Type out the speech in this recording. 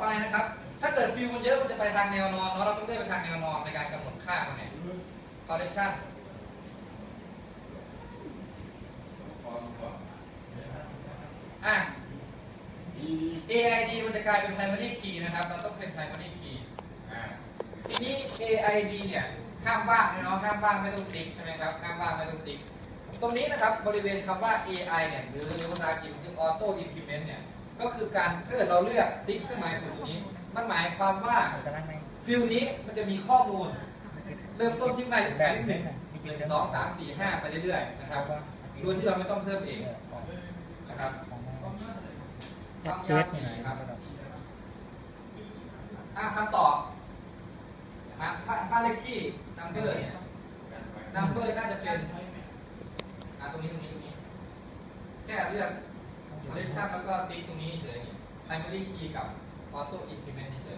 ไปนะครับ ถ้าเกิดฟิลมันเยอะมันจะไปทางแนวนอนเนาะเราต้องเลือกไปทางแนวนอนในการกำหนดค่ามันเนี่ย correction อะ AID มันจะกลายเป็น primary key นะครับ เราต้องเป็น primary key อ่าทีนี้ AID เนี่ยห้ามว่างเนาะห้ามว่างไม่ต้องติ๊กใช่ไหมครับห้ามว่างไม่ต้องติ๊กตรงนี้นะครับบริเวณคำว่า AI เนี่ยหรือภาษาอังกฤษคือ auto increment เนี่ย ก็คือการถ้าเกิดเราเลือกติ๊กเครื่องหมายถูกตรงนี้ มันหมายความว่าจะนั่งไหมฟิลนี้มันจะมีข้อมูล เริ่มต้นที่หมายเลขหนึ่งหนึ่งสองสามสี่ห้าไปเรื่อยๆนะครับโดยที่เราไม่ต้องเพิ่มเองนะครับจับเทสนี่ครับอะคำตอบมาบ้านบ้านเลขที่นัมเบอร์เนี่ยนัมเบอร์น่าจะเป็นอะตรงนี้ตรงนี้ตรงนี้ แค่เลือก description แล้วก็ติ๊กตรงนี้เฉย primary key กับ auto increment เฉย